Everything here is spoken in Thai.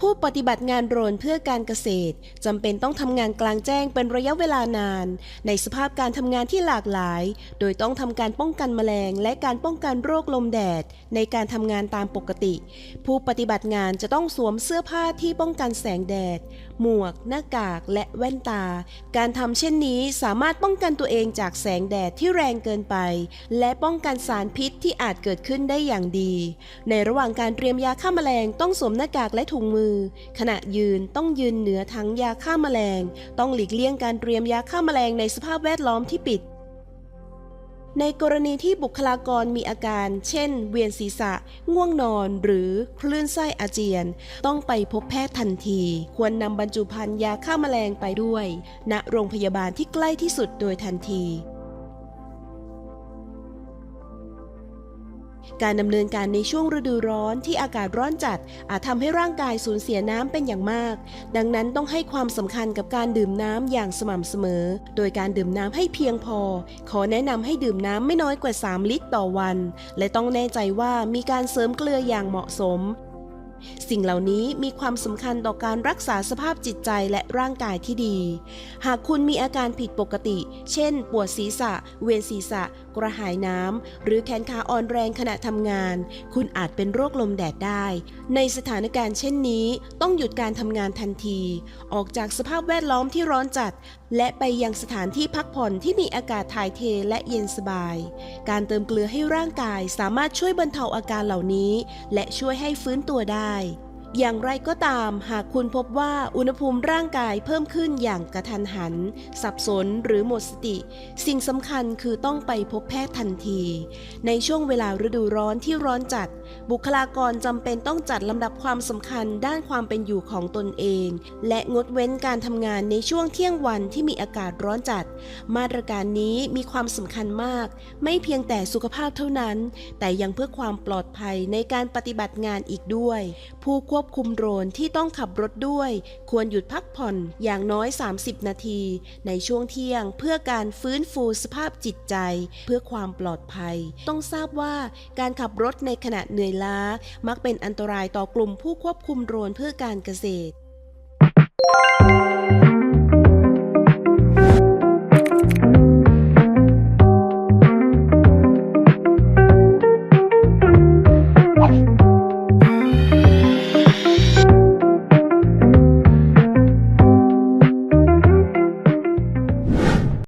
ผู้ปฏิบัติงานโรนเพื่อการเกษตรจำเป็นต้องทำงานกลางแจ้งเป็นระยะเวลานาน ในสภาพการทำงานที่หลากหลาย โดยต้องทำการป้องกันแมลง และการป้องกันโรคลมแดด ในการทำงานตามปกติ ผู้ปฏิบัติงานจะต้องสวมเสื้อผ้าที่ป้องกันแสงแดด หมวก หน้ากาก และแว่นตา การทำเช่นนี้สามารถป้องกันตัวเองจากแสงแดดที่แรงเกินไป และป้องกันสารพิษที่อาจเกิดขึ้นได้อย่างดี ในระหว่างการเตรียมยาฆ่าแมลงต้องสวมหน้ากากและถุงมือขณะยืนต้องยืนเหนือถังยาฆ่าแมลง ต้องหลีกเลี่ยงการเตรียมยาฆ่าแมลงในสภาพแวดล้อมที่ปิด ในกรณีที่บุคลากรมีอาการ เช่น เวียนศีรษะ ง่วงนอน หรือคลื่นไส้อาเจียน ต้องไปพบแพทย์ทันที ควรนำบรรจุภัณฑ์ยาฆ่าแมลงไปด้วย ณโรงพยาบาลที่ใกล้ที่สุดโดยทันที การดำเนินการในช่วงฤดูร้อนที่อากาศร้อนจัด อาจทำให้ร่างกายสูญเสียน้ำเป็นอย่างมาก ดังนั้นต้องให้ความสำคัญกับการดื่มน้ำอย่างสม่ำเสมอ โดยการดื่มน้ำให้เพียงพอ ขอแนะนำให้ดื่มน้ำไม่น้อยกว่า 3 ลิตรต่อวัน และต้องแน่ใจว่ามีการเสริมเกลืออย่างเหมาะสม สิ่งเหล่านี้มีความสำคัญต่อการรักษาสภาพจิตใจและร่างกายที่ดี หากคุณมีอาการผิดปกติ เช่น ปวดศีรษะ เวียนศีรษะ กระหายน้ำ หรือแขนขาอ่อนแรงขณะทำงาน คุณอาจเป็นโรคลมแดดได้ ในสถานการณ์เช่นนี้ ต้องหยุดการทำงานทันที ออกจากสภาพแวดล้อมที่ร้อนจัด และไปยังสถานที่พักผ่อนที่มีอากาศถ่ายเทและเย็นสบาย การเติมเกลือให้ร่างกายสามารถช่วยบรรเทาอาการเหล่านี้ และช่วยให้ฟื้นตัวได้ Bye. อย่างไรก็ตาม หากคุณพบว่าอุณหภูมิร่างกายเพิ่มขึ้นอย่างกระทันหัน สับสนหรือหมดสติ สิ่งสำคัญคือต้องไปพบแพทย์ทันที ในช่วงเวลาฤดูร้อนที่ร้อนจัด บุคลากรจำเป็นต้องจัดลำดับความสำคัญด้านความเป็นอยู่ของตนเอง และงดเว้นการทำงานในช่วงเที่ยงวันที่มีอากาศร้อนจัด มาตรการนี้มีความสำคัญมาก ไม่เพียงแต่สุขภาพเท่านั้น แต่ยังเพื่อความปลอดภัยในการปฏิบัติงานอีกด้วย ผู้ควบควบคุมโดรนที่ต้องขับรถด้วย ควรหยุดพักผ่อนอย่างน้อย 30 นาที ในช่วงเที่ยงเพื่อการฟื้นฟูสภาพจิตใจ เพื่อความปลอดภัย ต้องทราบว่าการขับรถในขณะเหนื่อยล้า มักเป็นอันตรายต่อกลุ่มผู้ควบคุมโดรนเพื่อการเกษตร